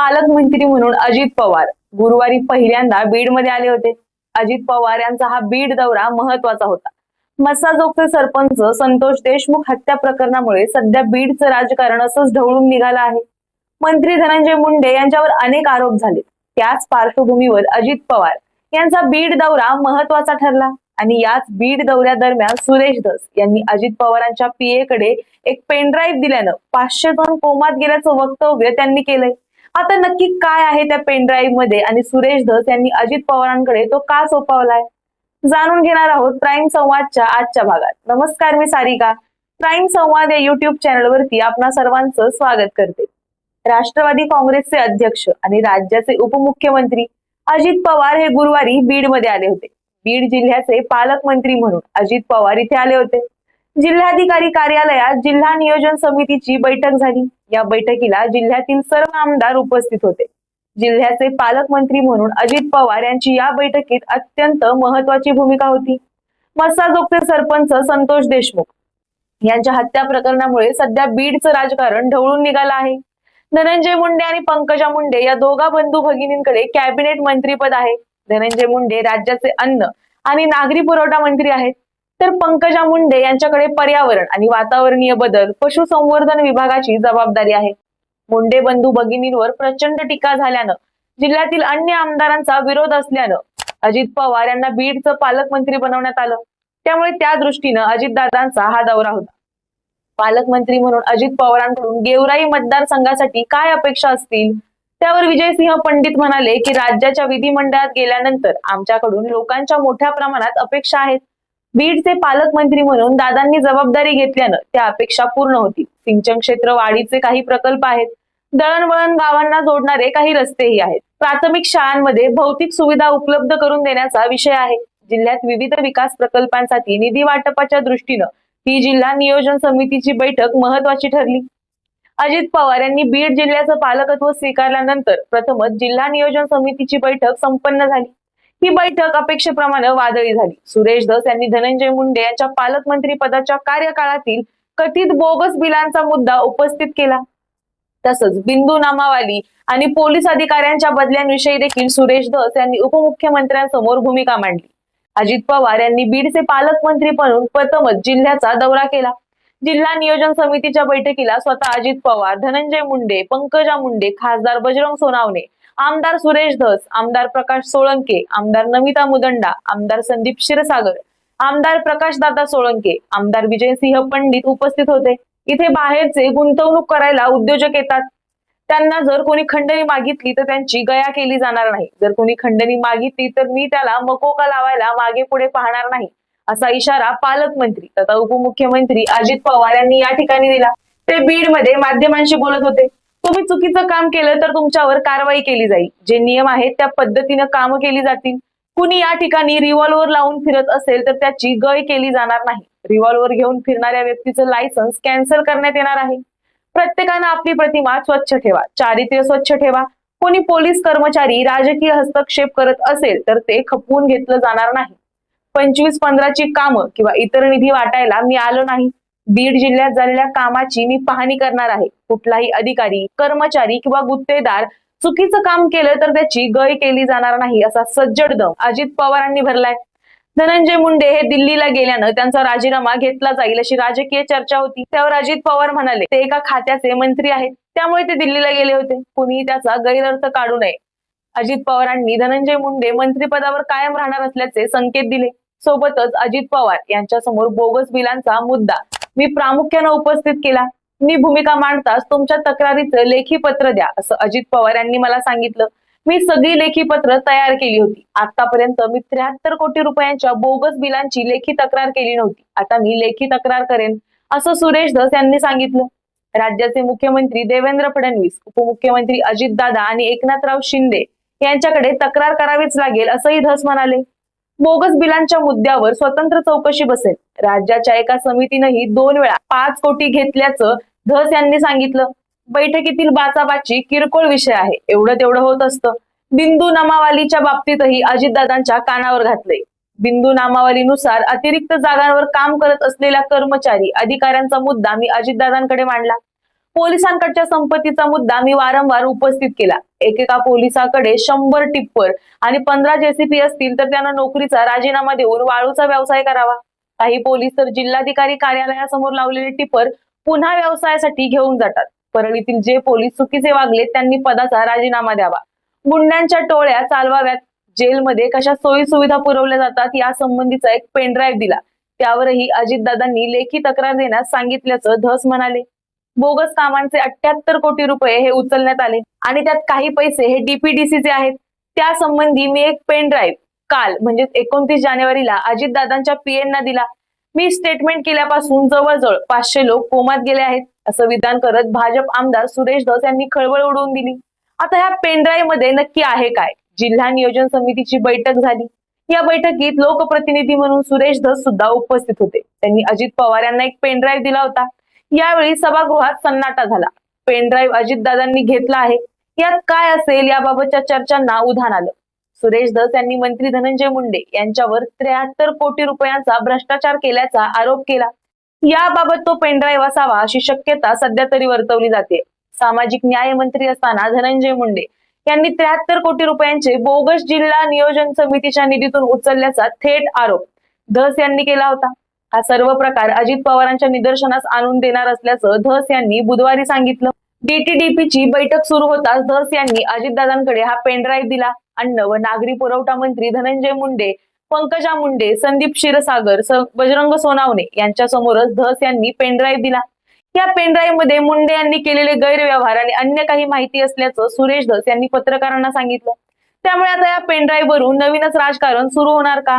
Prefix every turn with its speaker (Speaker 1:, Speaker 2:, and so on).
Speaker 1: पालकमंत्री म्हणून अजित पवार. गुरुवारी पहिल्यांदा बीडमध्ये आले होते. अजित पवार यांचा हा बीड दौरा महत्त्वाचा होता. मस्साजोगचे सरपंच संतोष देशमुख हत्या प्रकरणामुळे सध्या बीडचं राजकारण असंच ढवळून निघालं आहे. मंत्री धनंजय मुंडे यांच्यावर अनेक आरोप झाले. त्याच पार्श्वभूमीवर अजित पवार यांचा बीड दौरा महत्त्वाचा ठरला. आणि याच बीड दौऱ्यादरम्यान सुरेश दस यांनी अजित पवारांच्या पीएकडे एक पेनड्राईव्ह दिल्यानं पाचशे जण कोमात गेल्याचं वक्तव्य त्यांनी केलंय. आता नक्की काय आहे त्या पेनड्राईव्हमध्ये? आणि सुरेश धस यांनी अजित पवारांकडे तो का सोपवलाय? जाणून घेणार आहोत प्राईम संवादच्या आजच्या भागात. नमस्कार मी सारिका. प्राईम संवाद या युट्यूब चॅनलवरती आपणा सर्वांचं स्वागत करते. राष्ट्रवादी काँग्रेसचे अध्यक्ष आणि राज्याचे उपमुख्यमंत्री अजित पवार हे गुरुवारी बीडमध्ये आले होते. बीड जिल्ह्याचे पालकमंत्री म्हणून अजित पवार इथे आले होते. जिल्हाधिकारी कार्यालयात जिल्हा नियोजन समितीची बैठक झाली. या बैठकीला जिल्ह्यातील सर्व आमदार उपस्थित होते. जिल्ह्याचे पालकमंत्री म्हणून अजित पवार यांची या बैठकीत अत्यंत महत्वाची भूमिका होती. मस्साजोगचे सरपंच संतोष देशमुख यांच्या हत्या प्रकरणामुळे सध्या बीडचं राजकारण ढवळून निघालं आहे. धनंजय मुंडे आणि पंकजा मुंडे या दोघा बंधू भगिनींकडे कॅबिनेट मंत्रीपद आहे. धनंजय मुंडे राज्याचे अन्न आणि नागरी पुरवठा मंत्री आहेत. तर पंकजा मुंडे यांच्याकडे पर्यावरण आणि वातावरणीय बदल पशुसंवर्धन विभागाची जबाबदारी आहे. मुंडे बंधू भगिनींवर प्रचंड टीका झाल्यानं जिल्ह्यातील अन्य आमदारांचा विरोध असल्यानं अजित पवार यांना बीडचं पालकमंत्री बनवण्यात आलं. त्यामुळे त्या दृष्टीनं अजितदादांचा हा दौरा होता. पालकमंत्री म्हणून अजित पवारांकडून गेवराई मतदारसंघासाठी काय अपेक्षा असतील? त्यावर विजयसिंह पंडित म्हणाले की राज्याच्या विधिमंडळात गेल्यानंतर आमच्याकडून लोकांच्या मोठ्या प्रमाणात अपेक्षा आहेत. बीडचे पालकमंत्री म्हणून दादांनी जबाबदारी घेतल्यानं त्या अपेक्षा पूर्ण होती सिंचन क्षेत्र वाढीचे काही प्रकल्प आहेत. दळणवळण गावांना जोडणारे काही रस्तेही आहेत. प्राथमिक शाळांमध्ये भौतिक सुविधा उपलब्ध करून देण्याचा विषय आहे. जिल्ह्यात विविध विकास प्रकल्पांसाठी निधी वाटपाच्या दृष्टीनं ही जिल्हा नियोजन समितीची बैठक महत्वाची ठरली. अजित पवार यांनी बीड जिल्ह्याचं पालकत्व स्वीकारल्यानंतर प्रथमच जिल्हा नियोजन समितीची बैठक संपन्न झाली. ही बैठक अपेक्षेप्रमाणे वादळी झाली. सुरेश धस यांनी धनंजय मुंडे यांच्या पालकमंत्री पदाच्या कार्यकाळातील कथित बोगस बिलांचा मुद्दा उपस्थित केला. तसंच बिंदू नामावाली आणि पोलीस अधिकाऱ्यांच्या बदल्यांविषयी देखील सुरेश धस यांनी उपमुख्यमंत्र्यांसमोर भूमिका मांडली. अजित पवार यांनी बीडचे पालकमंत्री म्हणून प्रथमच जिल्ह्याचा दौरा केला. जिल्हा नियोजन समितीच्या बैठकीला स्वतः अजित पवार धनंजय मुंडे पंकजा मुंडे खासदार बजरंग सोनावणे आमदार सुरेश धस आमदार प्रकाश सोळंके आमदार नमिता मुदंडा आमदार संदीप क्षीरसागर आमदार प्रकाश दादा सोळंके आमदार विजयसिंह पंडित उपस्थित होते. इथे बाहेरचे गुंतवणूक करायला उद्योजक येतात. त्यांना जर कोणी खंडणी मागितली तर त्यांची गया केली जाणार नाही. जर कोणी खंडणी मागितली तर मी त्याला मकोका लावायला मागे पुढे पाहणार नाही असा इशारा पालकमंत्री तथा उपमुख्यमंत्री अजित पवार यांनी या ठिकाणी दिला. ते बीडमध्ये माध्यमांशी बोलत होते. तुम्ही चुकीचं काम केलं तर तुमच्यावर कारवाई केली जाईल. जे नियम आहेत त्या पद्धतीनं कामं केली जातील. कुणी या ठिकाणी रिव्हॉल्वर लावून फिरत असेल तर त्याची गय केली जाणार नाही. रिव्हॉल्वर घेऊन फिरणाऱ्या व्यक्तीचं लायसन्स कॅन्सल करण्यात येणार आहे. प्रत्येकानं आपली प्रतिमा स्वच्छ ठेवा चारित्र्य स्वच्छ ठेवा. कोणी पोलीस कर्मचारी राजकीय हस्तक्षेप करत असेल तर ते खपवून घेतलं जाणार नाही. पंचवीस पंधराची कामं किंवा इतर निधी वाटायला मी आलो नाही. बीड जिल्ह्यात झालेल्या कामाची मी पाहणी करणार आहे. कुठलाही अधिकारी कर्मचारी किंवा गुत्तेदार चुकीचं काम केलं तर त्याची गय केली जाणार नाही असा सज्जड दम अजित पवारांनी भरलाय. धनंजय मुंडे हे दिल्लीला गेल्यानं त्यांचा राजीनामा घेतला जाईल अशी राजकीय चर्चा होती. त्यावर अजित पवार म्हणाले ते एका खात्याचे मंत्री आहेत त्यामुळे ते दिल्लीला गेले होते. कुणीही त्याचा गैरअर्थ काढू नये. अजित पवारांनी धनंजय मुंडे मंत्रिपदावर कायम राहणार असल्याचे संकेत दिले. सोबतच अजित पवार यांच्यासमोर बोगस बिलांचा मुद्दा मी प्रामुख्यानं उपस्थित केला. मी भूमिका मांडताच तुमच्या तक्रारीचं लेखी पत्र द्या असं अजित पवार यांनी मला सांगितलं. मी सगळी लेखी पत्र तयार केली होती. आतापर्यंत मी त्र्याहत्तर कोटी रुपयांच्या बोगस बिलांची लेखी तक्रार केली नव्हती. आता मी लेखी तक्रार करेन असं सुरेश धस यांनी सांगितलं. राज्याचे मुख्यमंत्री देवेंद्र फडणवीस उपमुख्यमंत्री अजितदादा आणि एकनाथराव शिंदे यांच्याकडे तक्रार करावीच लागेल असंही धस म्हणाले. बोगस बिलांच्या मुद्द्यावर स्वतंत्र चौकशी बसेल. राज्याच्या एका समितीनंही दोन वेळा पाच कोटी घेतल्याचं धस यांनी सांगितलं. बैठकीतील बाचाबाची किरकोळ विषय आहे. एवढं तेवढं होत असतं. बिंदू नामावालीच्या बाबतीतही अजितदादांच्या कानावर घातलंय. बिंदू नामावलीनुसार अतिरिक्त जागांवर काम करत असलेल्या कर्मचारी अधिकाऱ्यांचा मुद्दा मी अजितदादांकडे मांडला. पोलिसांकडच्या संपत्तीचा मुद्दा मी वारंवार उपस्थित केला. एकेका पोलिसाकडे शंभर टिप्पर आणि पंधरा जेसीपी असतील तर त्यांना नोकरीचा राजीनामा देऊन वाळूचा व्यवसाय करावा. काही पोलीस तर जिल्हाधिकारी कार्यालयासमोर लावलेले टिप्पर पुन्हा व्यवसायासाठी घेऊन जातात. परळीतील जे पोलीस चुकीचे वागले त्यांनी पदाचा राजीनामा द्यावा. गुंड्यांच्या टोळ्या चालवाव्यात. जेलमध्ये कशा सोयी सुविधा पुरवल्या जातात या संबंधीचा एक पेनड्राईव्ह दिला. त्यावरही अजितदादांनी लेखी तक्रार देण्यास सांगितल्याचं धस म्हणाले. बोगस कामांचे अठ्याहत्तर कोटी रुपये हे उचलण्यात आले. आणि त्यात काही पैसे हे डीपीडीसीचे आहेत. त्या संबंधी मी एक पेन ड्राईव्ह काल म्हणजे एकोणतीस जानेवारीला अजितदादांच्या पीएनना दिला. मी स्टेटमेंट केल्यापासून जवळजवळ पाचशे लोक कोमात गेले आहेत असं विधान करत भाजप आमदार सुरेश धस यांनी खळबळ उडवून दिली. आता ह्या पेनड्राईव्हमध्ये नक्की आहे काय? जिल्हा नियोजन समितीची बैठक झाली. या बैठकीत लोकप्रतिनिधी म्हणून सुरेश धस सुद्धा उपस्थित होते. त्यांनी अजित पवार यांना एक पेनड्राईव्ह दिला होता. यावेळी सभागृहात सन्नाटा झाला. पेनड्राईव्ह अजितदादांनी घेतला आहे. यात काय असेल याबाबतच्या चर्चांना उधाण आलं. सुरेश धस यांनी मंत्री धनंजय मुंडे यांच्यावर त्र्याहत्तर कोटी रुपयांचा भ्रष्टाचार केल्याचा आरोप केला. याबाबत तो पेनड्राईव्ह असावा अशी शक्यता सध्या तरी वर्तवली जाते. सामाजिक न्याय मंत्री असताना धनंजय मुंडे यांनी त्र्याहत्तर कोटी रुपयांचे बोगस जिल्हा नियोजन समितीच्या निधीतून उचलल्याचा थेट आरोप धस यांनी केला होता. हा सर्व प्रकार अजित पवारांच्या निदर्शनास आणून देणार असल्याचं धस यांनी बुधवारी सांगितलं. डीटीडीपीची बैठक सुरू होताच धस यांनी अजितदादांकडे हा पेनड्राईव्ह दिला. अन्न व नागरी पुरवठा मंत्री धनंजय मुंडे पंकजा मुंडे संदीप क्षीरसागर बजरंग सोनावणे यांच्या समोरच धस यांनी पेनड्राईव्ह दिला. या पेनड्राईव्हमध्ये मुंडे यांनी केलेले गैरव्यवहार आणि अन्य काही माहिती असल्याचं सुरेश धस यांनी पत्रकारांना सांगितलं. त्यामुळे आता या पेनड्राईव्ह वरून नवीनच राजकारण सुरू होणार का?